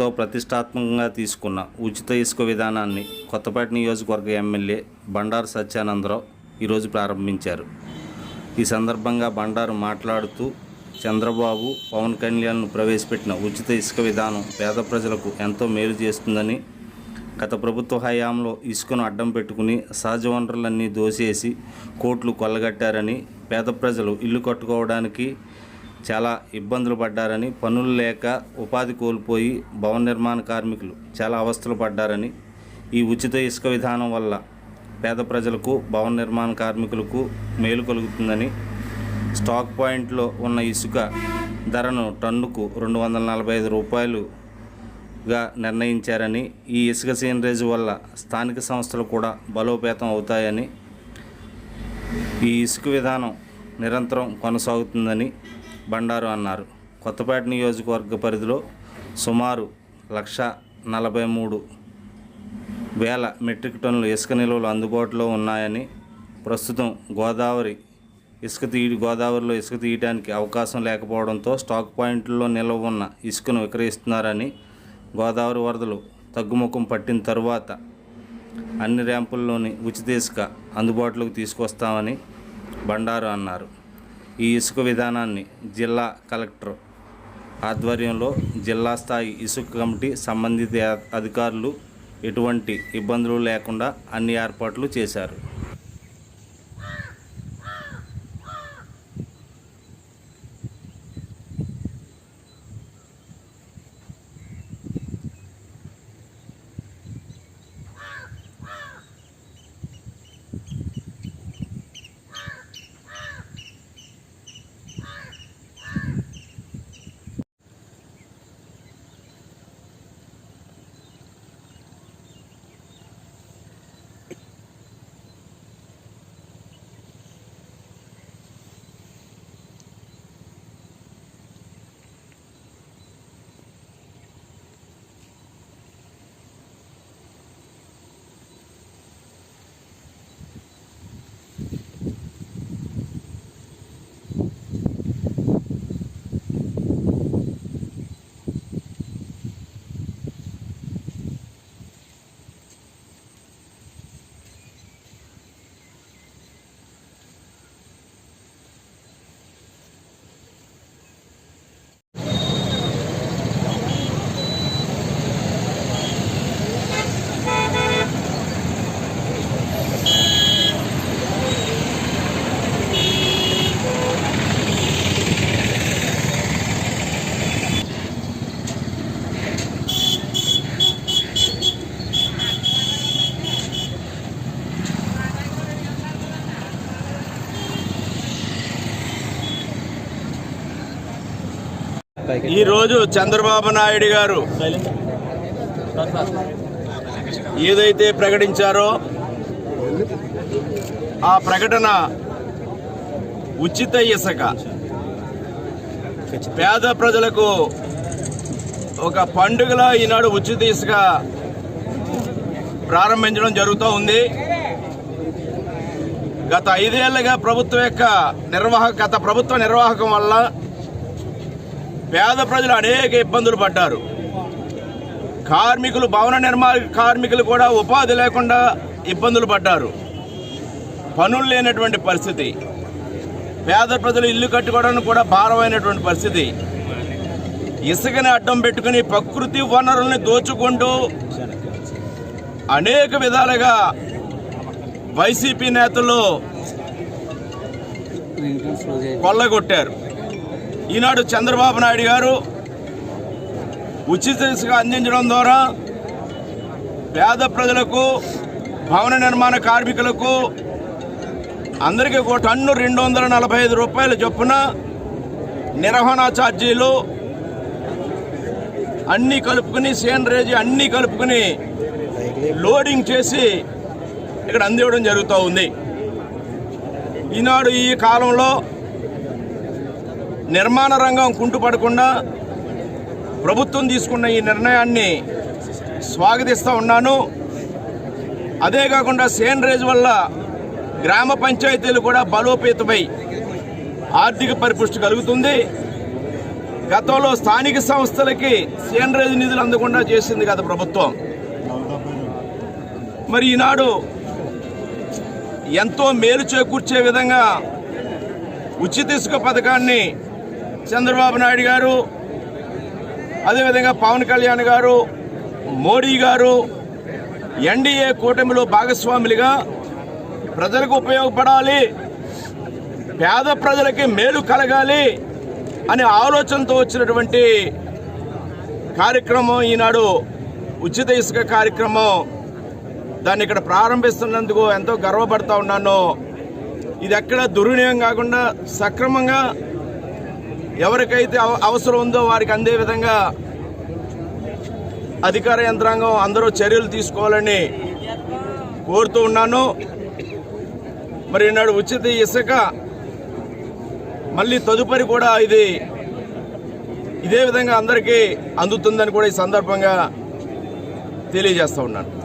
ఎంతో ప్రతిష్టాత్మకంగా తీసుకున్న ఉచిత ఇసుక విధానాన్ని కొత్తపేట నియోజకవర్గ ఎమ్మెల్యే బండారు సత్యానందరావు ఈరోజు ప్రారంభించారు. ఈ సందర్భంగా బండారు మాట్లాడుతూ చంద్రబాబు పవన్ కళ్యాణ్ను ప్రవేశపెట్టిన ఉచిత ఇసుక విధానం పేద ప్రజలకు ఎంతో మేలు చేస్తుందని గత ప్రభుత్వ హయాంలో ఇసుకను అడ్డం పెట్టుకుని సహజ వనరులన్నీ దోసేసి కోట్లు కొల్లగట్టారని పేద ప్రజలు ఇల్లు కట్టుకోవడానికి చాలా ఇబ్బందులు పడ్డారని పనులు లేక ఉపాధి కోల్పోయి భవన నిర్మాణ కార్మికులు చాలా అవస్థలు పడ్డారని ఈ ఉచిత ఇసుక విధానం వల్ల పేద ప్రజలకు భవన నిర్మాణ కార్మికులకు మేలు కలుగుతుందని స్టాక్ పాయింట్లో ఉన్న ఇసుక ధరను టన్నుకు రెండు వందల నలభై ఐదు రూపాయలుగా నిర్ణయించారని ఈ ఇసుక సీనరేజ్ వల్ల స్థానిక సంస్థలు కూడా బలోపేతం అవుతాయని ఈ ఇసుక విధానం నిరంతరం కొనసాగుతుందని బండారు అన్నారు. కొత్తపేట నియోజకవర్గ పరిధిలో సుమారు లక్ష నలభై మూడు వేల మెట్రిక్ టన్నుల ఇసుక నిల్వలు అందుబాటులో ఉన్నాయని ప్రస్తుతం గోదావరి ఇసుక తీయ గోదావరిలో ఇసుక తీయడానికి అవకాశం లేకపోవడంతో స్టాక్ పాయింట్లలో నిల్వ ఉన్న ఇసుకను విక్రయిస్తున్నారని గోదావరి వరదలు తగ్గుముఖం పట్టిన తరువాత అన్ని ర్యాంపుల్లోని ఉచిత ఇసుక అందుబాటులోకి తీసుకొస్తామని బండారు అన్నారు. ఈ ఇసుక విధానాన్ని జిల్లా కలెక్టర్ ఆధ్వర్యంలో జిల్లా స్థాయి ఇసుక కమిటీ సంబంధిత అధికారులు ఎటువంటి ఇబ్బందులు లేకుండా అన్ని ఏర్పాట్లు చేశారు. ఈరోజు చంద్రబాబు నాయుడు గారు ఏదైతే ప్రకటించారో ఆ ప్రకటన ఉచిత ఇసుక. పేద ప్రజలకు ఒక పండుగలా ఈనాడు ఉచిత ఇసుక ప్రారంభించడం జరుగుతూ ఉంది. గత ఐదేళ్ళుగా ప్రభుత్వం యొక్క నిర్వాహక గత ప్రభుత్వ నిర్వాహకం వల్ల పేద ప్రజలు అనేక ఇబ్బందులు పడ్డారు. కార్మికులు భవన నిర్మాణ కార్మికులు కూడా ఉపాధి లేకుండా ఇబ్బందులు పడ్డారు. పనులు లేనటువంటి పరిస్థితి. పేద ప్రజలు ఇల్లు కట్టుకోవడానికి కూడా భారమైనటువంటి పరిస్థితి. ఇసుకని అడ్డం పెట్టుకుని ప్రకృతి వనరుల్ని దోచుకుంటూ అనేక విధాలుగా వైసీపీ నేతలు కొల్లగొట్టారు. ఈనాడు చంద్రబాబు నాయుడు గారు ఉచిత ఇసుక అందించడం ద్వారా పేద ప్రజలకు భవన నిర్మాణ కార్మికులకు అందరికీ ఒక టన్ను రెండు వందల నలభై ఐదు రూపాయల చొప్పున నిర్వహణ ఛార్జీలు అన్నీ కలుపుకుని సేనరేజీ అన్నీ కలుపుకుని లోడింగ్ చేసి ఇక్కడ అందివ్వడం జరుగుతూ ఉంది. ఈనాడు ఈ కాలంలో నిర్మాణ రంగం కుంటుపడకుండా ప్రభుత్వం తీసుకున్న ఈ నిర్ణయాన్ని స్వాగతిస్తూ ఉన్నాను. అదే కాకుండా సేనరేజ్ వల్ల గ్రామ పంచాయతీలు కూడా బలోపేతమై ఆర్థిక పరిపుష్టి కలుగుతుంది. గతంలో స్థానిక సంస్థలకి సీనరేజ్ నిధులు అందకుండా చేసింది కదా ప్రభుత్వం. మరి ఈనాడు ఎంతో మేలు చేకూర్చే విధంగా ఉచిత ఇసుక పథకాన్ని చంద్రబాబు నాయుడు గారు అదేవిధంగా పవన్ కళ్యాణ్ గారు మోడీ గారు ఎన్డీఏ కూటమిలో భాగస్వాములుగా ప్రజలకు ఉపయోగపడాలి పేద ప్రజలకి మేలు కలగాలి అనే ఆలోచనతో వచ్చినటువంటి కార్యక్రమం ఈనాడు ఉచిత ఇసుక కార్యక్రమం దాన్ని ఇక్కడ ప్రారంభిస్తున్నందుకు ఎంతో గర్వపడతా ఉన్నాను. ఇది ఎక్కడ దుర్వినియోగం కాకుండా సక్రమంగా ఎవరికైతే అవ- అవసరం ఉందో వారికి అందే విధంగా అధికార యంత్రాంగం అందరూ చర్యలు తీసుకోవాలని కోరుతూ ఉన్నాను. మరి నాడు ఉచిత ఇసుక మళ్ళీ తదుపరి కూడా ఇది ఇదే విధంగా అందరికీ అందుతుందని కూడా ఈ సందర్భంగా తెలియజేస్తూ ఉన్నాను.